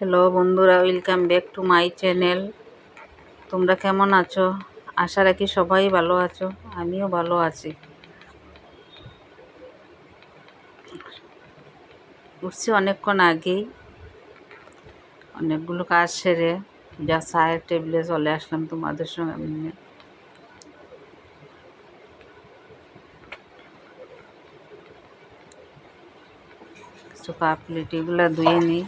Hello বন্ধুরা welcome back to my channel তোমরা কেমন আছো? আশা রাখি সবাই ভালো আছো, আমিও ভালো আছি। উঠছি অনেকক্ষণ আগেই। অনেকগুলো কাজ সেরে যা চায়ের টেবিলে চলে আসলাম তোমাদের সঙ্গে কিছু কাপ প্লেট এগুলো ধুয়ে নিই।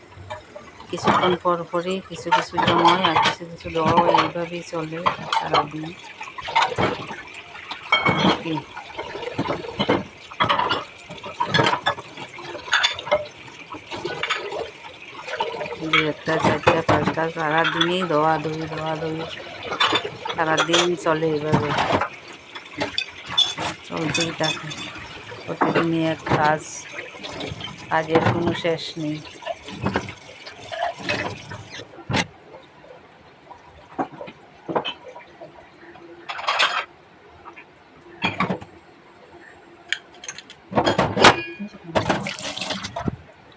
কিছুক্ষণ পর পরই কিছু কিছু জমায় আর কিছু কিছু দেওয়াও এইভাবেই চলে সারাদিন দু একটা চারটা পাঁচটা সারাদিনই ধোয়া ধুই ধোয়া ধুই সারাদিন চলে এভাবে চলতেই থাকে। প্রতিদিনই এক কাজ, কাজের কোনো শেষ নেই।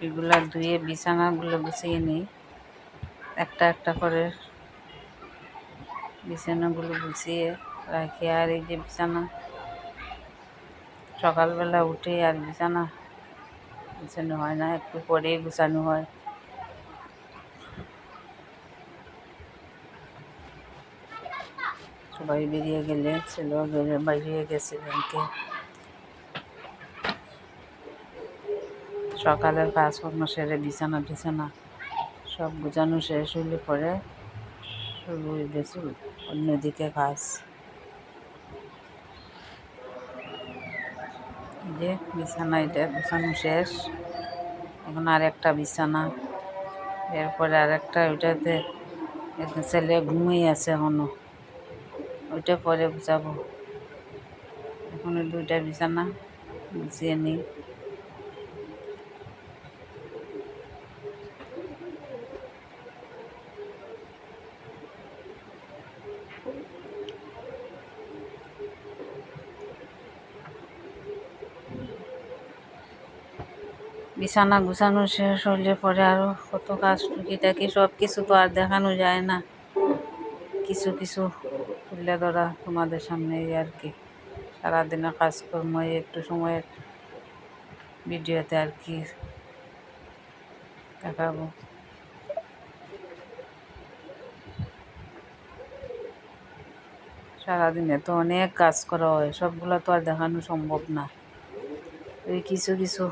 এগুলা ধুয়ে বিছানাগুলো গুছিয়ে নিই। একটা একটা করে বিছানাগুলো গুছিয়ে রাখি। আর এই যে বিছানা, সকালবেলা উঠে আর বিছানা গুছানো হয় না, একটু পরেই গুছানো হয়। সবাই বেরিয়ে গেলে ছেলেও বেরিয়ে গেছে ব্যাংকে। সকালের কাজকর্ম সেরে বিছানা টিছানা সব গুছানো শেষ হইলে পরে শুরু হইবে অন্যদিকে কাজ। যে বিছানা এটা গুছানো শেষ। এখন আর একটা বিছানা। এরপরে আর একটা ওইটাতে ছেলে ঘুমিয়ে আছে এখনও। ওইটা পরে গুছাবো। এখন দুইটা বিছানা গুছিয়ে নিই। বিছানা গুছানো শেষ হলে পরে আরও কত কাজ টুকিটাকি সব কিছু তো আর দেখানো যায় না। কিছু কিছু তুলে ধরা তোমাদের সামনে আর কি। সারাদিনের কাজকর্ম একটু সময়ের ভিডিওতে আর কি দেখাবো। সারাদিনে তো অনেক কাজ করা হয়, সবগুলো তো আর দেখানো সম্ভব না। ওই কিছু কিছু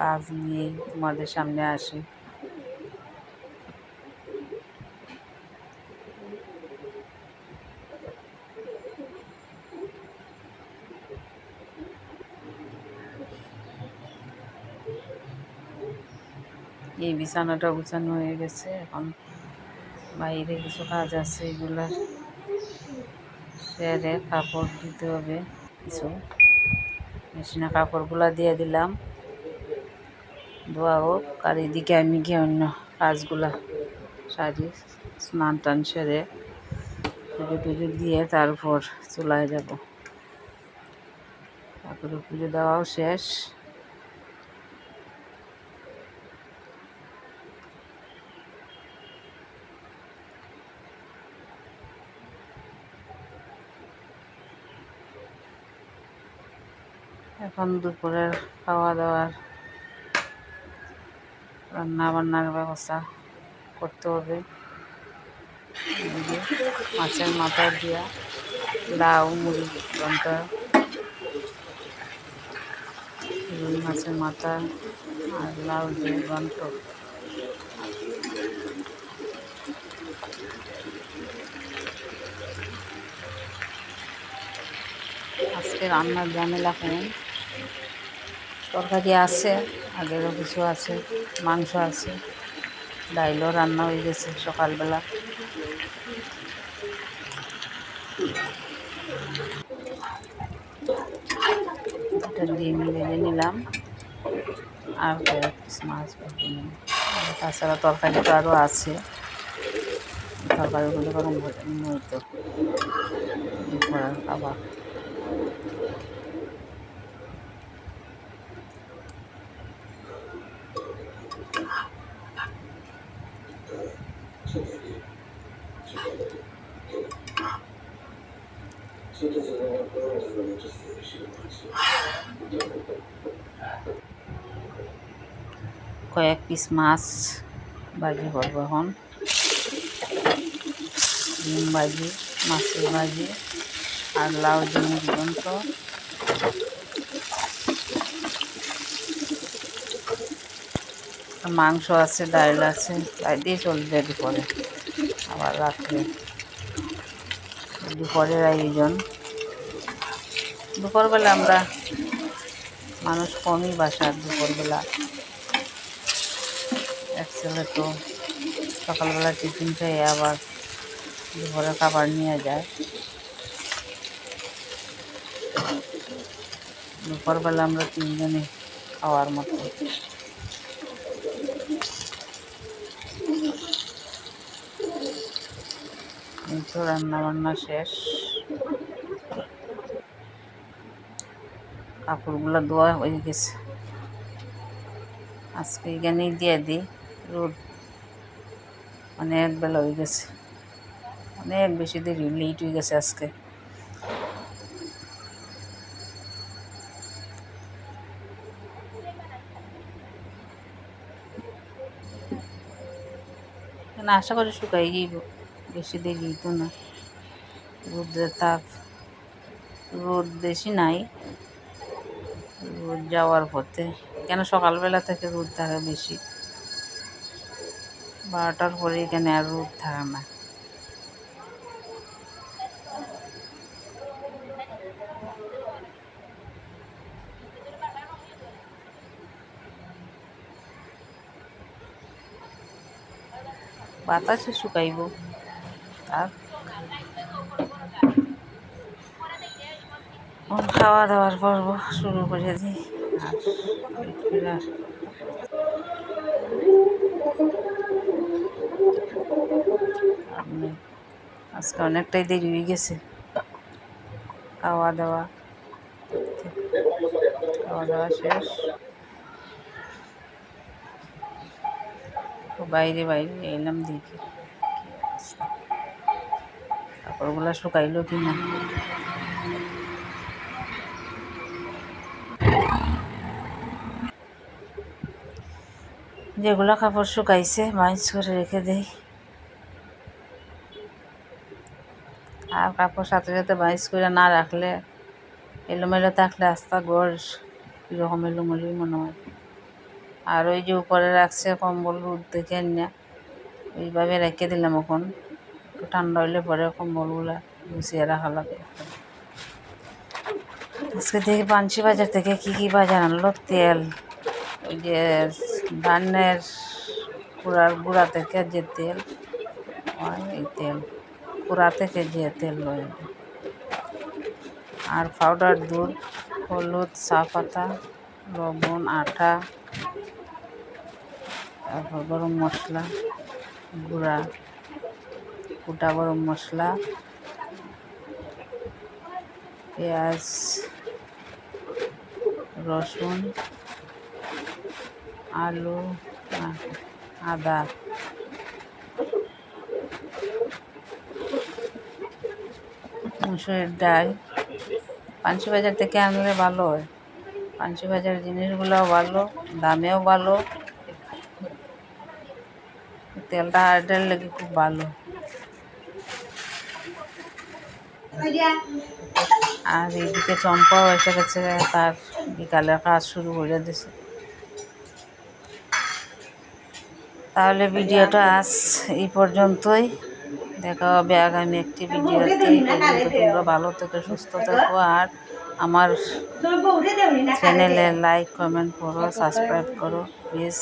কাজ নিয়ে তোমাদের সামনে আসি। এই বিছানাটা গুছানো হয়ে গেছে, এখন বাইরে কিছু কাজ আছে এগুলার সেরে কাপড় দিতে হবে। কিছু মেশিনে কাপড়গুলা দিয়ে দিলাম। ধোয়া হোক, আর এদিকে আমি গিয়ে অন্য কাজগুলা সারি, স্নান টান সেরে, পুজো টুজো দিয়ে তারপর চুলায় যাব। তারপরে পুজো দেওয়াও শেষ। এখন দুপুরের খাওয়া দাওয়ার রান্না বান্নার ব্যবস্থা করতে হবে। মাছের মাথা দিয়া লাউ মুড়ি ঘণ্টা রুই মাছের মাথা আর লাউ দিয়ে ঘন্ট আজকে রান্নার ঝামেলা কেন তরকারি আছে, আগেরও কিছু আছে, মাংস আছে, ডাইলও রান্না হয়ে গেছে সকালবেলা। একটা ডিম ভেজে নিলাম, আর মাছ ভেজে তাছাড়া তরকারি তো আরও আছে, তরকারিগুলো ভেজে নিই তো খাবার। কয়েক পিস মাছ ভাজি করব এখন ডিম ভাজি মাছের ভাজি আর লাউ ডিম দিগন্ত মাংস আছে, ডাল আছে, তাই দিয়ে চলবে দুপুরে। আবার রাত্রে। দুপুরের আয়োজন। দুপুরবেলা আমরা মানুষ কমই বাসার দুপুরবেলা। এক ছেলে তো সকালবেলা টিফিন খেয়ে আবার দুপুরে খাবার নিয়ে যায়। দুপুরবেলা আমরা তিনজনে খাওয়ার মতো। রান্না বান্না শেষ। কাপড়গুলো ধোয়া হয়ে গেছে। আজকে এখানেই দিয়ে দিই। রোদ অনেক বেলা হয়ে গেছে। অনেক বেশি দেরি লেট হয়ে গেছে আজকে। আশা করি শুকাই যাইব বেশি দেরি হইতো না। রোদ্রের তাপ, রোদ বেশি নাই, রোদ যাওয়ার পথে। কেন সকালবেলা থেকে রোদ থাকে বেশি? বারোটার পরে এখানে আর রোদ থাকে না। বাতাসে শুকাইব। আর খাওয়া দাওয়ার পর্ব শুরু করে দিই। আর আজকে অনেকটাই দেরি হয়ে গেছে। খাওয়া দাওয়া খাওয়া দাওয়া শেষ। বাইরে বাইরে এলাম দেখি। কাপড়গুলো শুকাইলো কি না? যেগুলো কাপড় শুকাইছে, মাইজ করে রেখে দেই। আর কাপড় সাথে সাথে বাইশ করে না রাখলে এলোমেলো থাকলে আস্তা গড় কীরকম এলোমেলোই মনে হয়। আর ওই যে উপরে রাখছে কম্বল রোদ দেখে না ওইভাবে রেখে দিলাম এখন। একটু ঠান্ডা হইলে পরে কম্বলগুলা গুছিয়ে রাখা লাগে। আজকে দেখি পাঞ্চি বাজার থেকে কী কী বাজার আনলো? তেল, ওই যে ধানের গুঁড়ার গুঁড়া থেকে যে তেল এই তেল, কুড়া থেকে যে তেল লয়। আর পাউডার দুধ, হলুদ, চা পাতা, লবণ, আটা, তারপর গরম মশলা, গুঁড়া। গোটা গরম মশলা, পেঁয়াজ, রসুন, আলু, আদা। মুসুরের ডাল। পাঞ্চি বাজার থেকে আনলে ভালো হয়। পাঞ্চি বাজার জিনিসগুলোও ভালো, দামেও ভালো। তেলটা হার্টের লেগে খুব ভালো। আর এইদিকে চম্পাও এসে গেছে তার বিকালের কাজ শুরু করে দিছে। তাহলে ভিডিওটা আজ এই পর্যন্তই। দেখা হবে আগামী একটি ভিডিওতে। পর্যন্ত তোমরা ভালো থেকে সুস্থ থেকো আর আমার চ্যানেলে লাইক কমেন্ট করো সাবস্ক্রাইব করো। প্লিজ